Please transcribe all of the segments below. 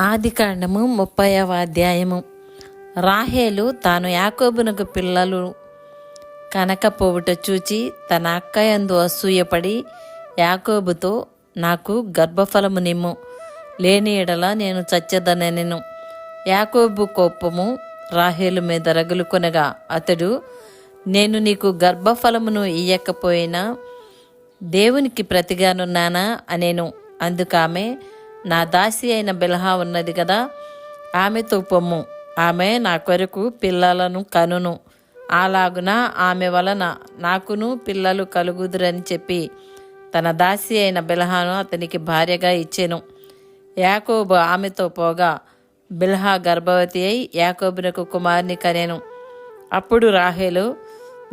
ఆది కాండము ముప్పైవ అధ్యాయము. రాహేలు తాను యాకోబునకు పిల్లలు కనకపోవుట చూచి తన అక్క యందు అసూయపడి యాకోబుతో నాకు గర్భఫలము నిమ్ము. లేని ఎడల నేను చచ్చదనెను యాకోబు కోపము రాహేలు మీద రగులుకొనగా అతడు నేను నీకు గర్భఫలమును ఇయ్యకపోయినా దేవునికి ప్రతిగానున్నానా? అనేను. అందుకామె నా దాసి అయిన బిల్హా ఉన్నది కదా ఆమెతో పొమ్ము ఆమె నా కొరకు పిల్లలను కనును. అలాగున ఆమె వలన నాకును పిల్లలు కలుగుదురని చెప్పి తన దాసి అయిన బిల్హాను అతనికి భార్యగా ఇచ్చెను. యాకోబు ఆమెతో పోగా బిల్హా గర్భవతి అయి యాకోబునకు కుమార్ని కనెను. అప్పుడు రాహేలు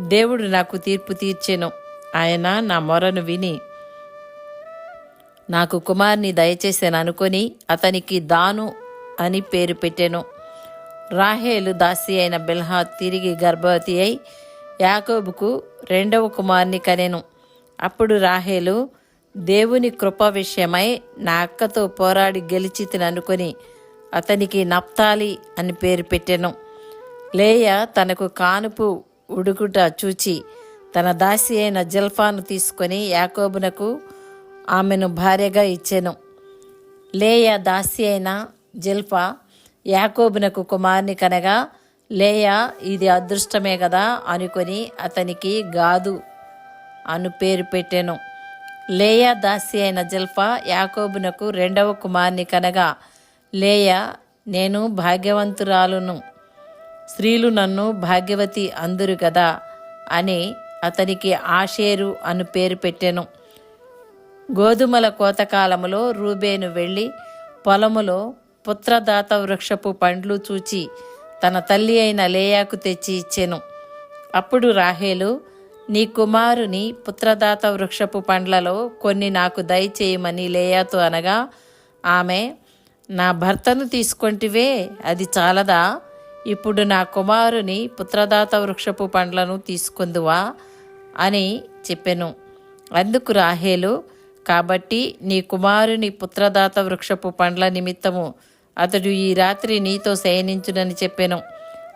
దేవుడు నాకు తీర్పు తీర్చెను. ఆయన నా మొరను విని నాకు కుమార్ని దయచేసాననుకొని అతనికి దాను అని పేరు పెట్టెను. రాహేలు దాసి అయిన బిల్హా తిరిగి గర్భవతి అయి యాకోబుకు రెండవ కుమార్ని కనెను. అప్పుడు రాహేలు దేవుని కృప విషయమై నా అక్కతో పోరాడి గెలిచితిననుకొని అతనికి నప్తాలి అని పేరు పెట్టెను. లేయ తనకు కానుపు ఉడుకుట చూచి తన దాసి అయిన జల్ఫాను తీసుకొని యాకోబునకు ఆమెను భార్యగా ఇచ్చెను. లేయ దాసి అయిన జిల్ప యాకోబునకు కుమార్ని కనగా లేయ ఇది అదృష్టమే కదా అనుకొని అతనికి గాదు అను పేరు పెట్టెను. లేయ దాసి అయిన జిల్ఫ యాకోబునకు రెండవ కుమార్ని కనగా లేయ నేను భాగ్యవంతురాలును. స్త్రీలు నన్ను భాగ్యవతి అందురు కదా అని అతనికి ఆషేరు అను పేరు పెట్టెను. గోధుమల కోతకాలములో రూబేను వెళ్ళి పొలములో పుత్రదాత వృక్షపు పండ్లు చూచి తన తల్లి అయిన లేయాకు తెచ్చి ఇచ్చెను. అప్పుడు రాహేలు నీ కుమారుని పుత్రదాత వృక్షపు పండ్లలో కొన్ని నాకు దయచేయమని లేయాతో అనగా ఆమె నా భర్తను తీసుకొంటివే అది చాలదా? ఇప్పుడు నా కుమారుని పుత్రదాత వృక్షపు పండ్లను తీసుకుందువా? అని చెప్పెను. అందుకు రాహేలు కాబట్టి నీ కుమారుని పుత్రదాత వృక్షపు పండ్ల నిమిత్తము అతడు ఈ రాత్రి నీతో శయనించునని చెప్పెను.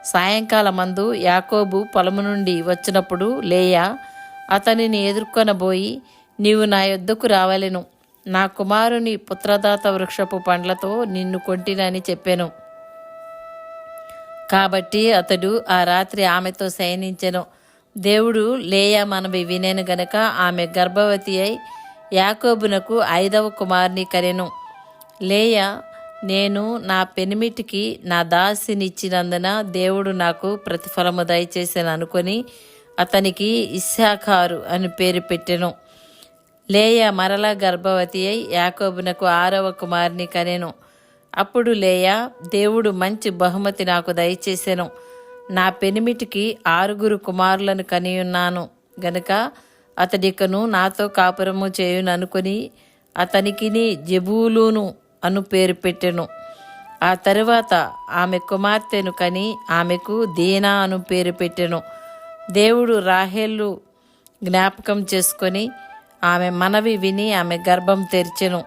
సాయంకాలమందు యాకోబు పొలము నుండి వచ్చినప్పుడు లేయా అతనిని ఎదుర్కొనబోయి నీవు నా యొద్దకు రావలెను. నా కుమారుని పుత్రదాత వృక్షపు పండ్లతో నిన్ను కొంటినని చెప్పెను. కాబట్టి అతడు ఆ రాత్రి ఆమెతో శయనించెను. దేవుడు లేయా మనవి వినేను గనక ఆమె గర్భవతి అయి యాకోబునకు ఐదవ కుమార్ని కరెను లేయ నేను నా పెనిమిటికి నా దాసినిచ్చినందున దేవుడు నాకు ప్రతిఫలము దయచేసాను అనుకొని అతనికి ఇస్సాఖారు అని పేరు పెట్టెను. లేయ మరల గర్భవతి అయి యాకోబునకు ఆరవ కుమార్ని కనెను. అప్పుడు లేయ దేవుడు మంచి బహుమతి నాకు దయచేసెను. నా పెనిమిటికి ఆరుగురు కుమారులను కనియున్నాను. గనుక అతడికను నాతో కాపురము చేయుననుకొని అతనికిని జబూలును అను పేరు పెట్టెను. ఆ తరువాత ఆమె కుమార్తెను కని ఆమెకు దీనా అను పేరు పెట్టెను. దేవుడు రాహేళ్ళు జ్ఞాపకం చేసుకొని ఆమె మనవి విని ఆమె గర్భం తెరిచెను.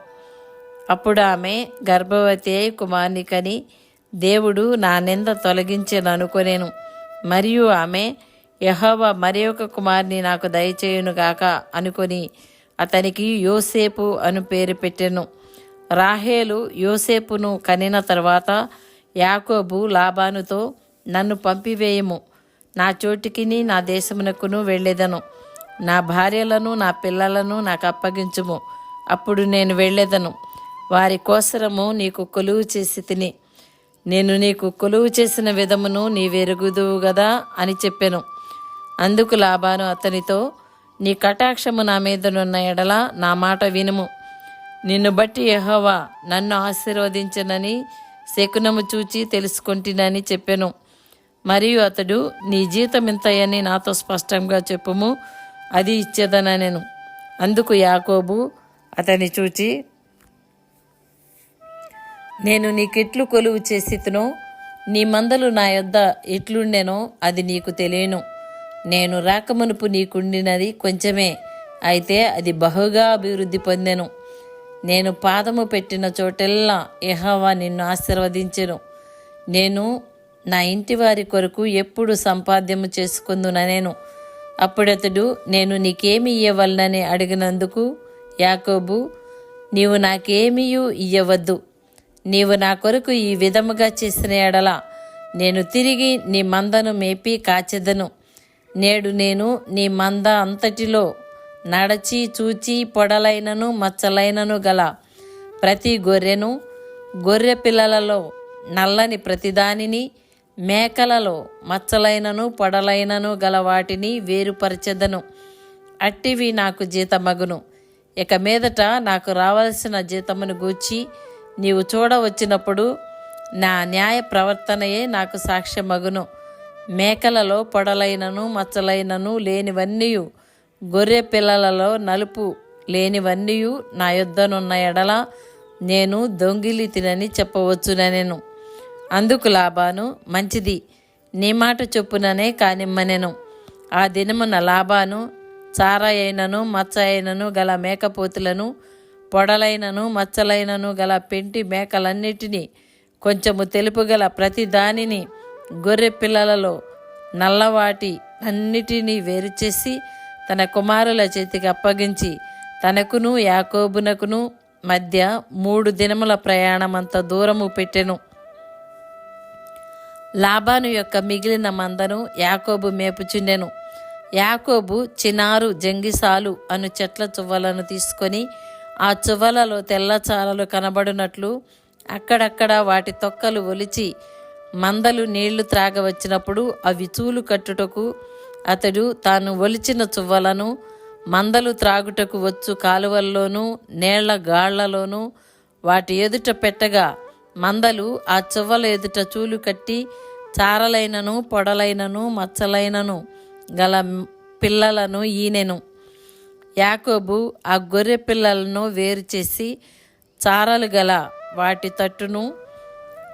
అప్పుడు ఆమె గర్భవతి అయి కుమార్ని కని దేవుడు నా నింద తొలగించెను అనుకొనేను. మరియు ఆమె యహోవా మరి ఒక కుమార్ని నాకు దయచేయునుగాక అనుకొని అతనికి యోసేపు అను పేరు పెట్టెను. రాహేలు యోసేపును కనిన తర్వాత యాకోబు లాబానుతో నన్ను పంపివేయము. నా చోటికిని నా దేశమునకును వెళ్ళేదను. నా భార్యలను నా పిల్లలను నాకు అప్పగించుము. అప్పుడు నేను వెళ్ళేదను. వారి కోసరము నీకు కొలువు చేసి తిని. నేను నీకు కొలువు చేసిన విధమును నీవెరుగుదువు గదా అని చెప్పాను. అందుకు లాభాను అతనితో నీ కటాక్షము నా మీదనున్న ఎడల నా మాట వినుము. నిన్ను బట్టి యహోవా నన్ను ఆశీర్వదించనని శకునము చూచి తెలుసుకుంటునని చెప్పెను. మరియు అతడు నీ జీతం ఇంతయని నాతో స్పష్టంగా చెప్పుము అది ఇచ్చేదనెను అందుకు యాకోబు అతని చూచి నేను నీకెట్లు కొలువు చేసితునో నీ మందలు నా యొద్ద ఎట్లుండెనో అది నీకు తెలియను. నేను రాకమునుపు నీకుండినది కొంచెమే. అయితే అది బహుగా అభివృద్ధి పొందెను. నేను పాదము పెట్టిన చోటెల్లా యెహోవా నిన్ను ఆశీర్వదించెను. నేను నా ఇంటి వారి కొరకు ఎప్పుడు సంపాద్యము చేసుకుందున నేను అప్పుడతడు నేను నీకేమి ఇయ్యవలనని అడిగినందుకు యాకోబు నీవు నాకేమీయూ ఇయ్యవద్దు. నీవు నా కొరకు ఈ విధముగా చేసిన ఎడల నేను తిరిగి నీ మందను మేపి కాచెదను. నేడు నేను నీ మంద అంతటిలో నడచి చూచి పొడలైనను మచ్చలైనను గల ప్రతి గొర్రెను గొర్రె పిల్లలలో నల్లని ప్రతిదానిని మేకలలో మచ్చలైనను పొడలైనను గల వాటిని వేరుపరచెదను. అట్టివి నాకు జీతమగును. ఇక మీదట నాకు రావలసిన జీతమును గూర్చి నీవు చూడవచ్చినప్పుడు నా న్యాయ ప్రవర్తనయే నాకు సాక్ష్యమగును. మేకలలో పొడలైనను మచ్చలైనను లేనివన్నీయు. గొర్రె పిల్లలలో నలుపు లేనివన్నీయు. నా యొద్దనున్న ఎడల నేను దొంగిలి తినని చెప్పవచ్చునెను అందుకు లాభాను మంచిది. నీ మాట చొప్పుననే కానిమ్మనెను. ఆ దినమున లాభాను చారయైనను మచ్చ అయినను గల మేకపోతులను పొడలైనను మచ్చలైనను గల పెంటి మేకలన్నిటినీ కొంచెము తెలుపు గల ప్రతి దానిని గొర్రె పిల్లలలో నల్లవాటి అన్నిటినీ వేరు చేసి తన కుమారుల చేతికి అప్పగించి తనకును యాకోబునకును మధ్య మూడు దినముల ప్రయాణమంత దూరము పెట్టెను. లాబాను యొక్క మిగిలిన మందను యాకోబు మేపుచుండెను. యాకోబు చినారు జంగిసాలు అను చెట్ల చువ్వలను తీసుకొని ఆ చువ్వలలో తెల్లచారలు కనబడినట్లు అక్కడక్కడ వాటి తొక్కలు ఒలిచి మందలు నీళ్ళు త్రాగవచ్చినప్పుడు అవి చూలు కట్టుటకు అతడు తాను ఒలిచిన చువ్వలను మందలు త్రాగుటకు వచ్చు కాలువల్లోనూ నేళ్ళ గాళ్ళలోనూ వాటి ఎదుట పెట్టగా మందలు ఆ చువ్వల ఎదుట చూలు కట్టి చారలైనను పొడలైనను మచ్చలైనను గల పిల్లలను ఈనెను. యాకోబు ఆ గొర్రె పిల్లలను వేరు చేసి చారలు గల వాటి తట్టును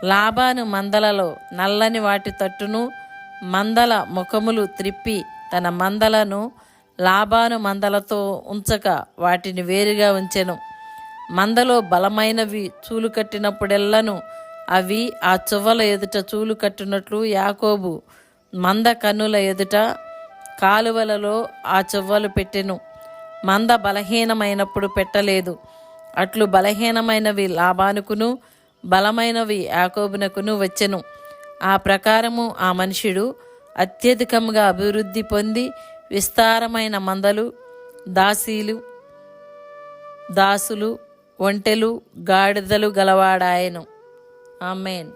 లాభాను మందలలో నల్లని వాటి తట్టును మందల ముఖములు త్రిప్పి తన మందలను లాభాను మందలతో ఉంచక వాటిని వేరుగా ఉంచెను. మందలో బలమైనవి చూలు కట్టినప్పుడెల్లను అవి ఆ చువ్వల ఎదుట చూలు కట్టినట్లు యాకోబు మంద కన్నుల ఎదుట కాలువలలో ఆ చువ్వలు పెట్టెను. మంద బలహీనమైనప్పుడు పెట్టలేదు. అట్లు బలహీనమైనవి లాభానుకును బలమైనవి యాకోబునకును వచ్చెను. ఆ ప్రకారము ఆ మనుషుడు అత్యధికంగా అభివృద్ధి పొంది విస్తారమైన మందలు దాసీలు దాసులు ఒంటెలు గాడిదలు గలవాడాయను. ఆమెన్.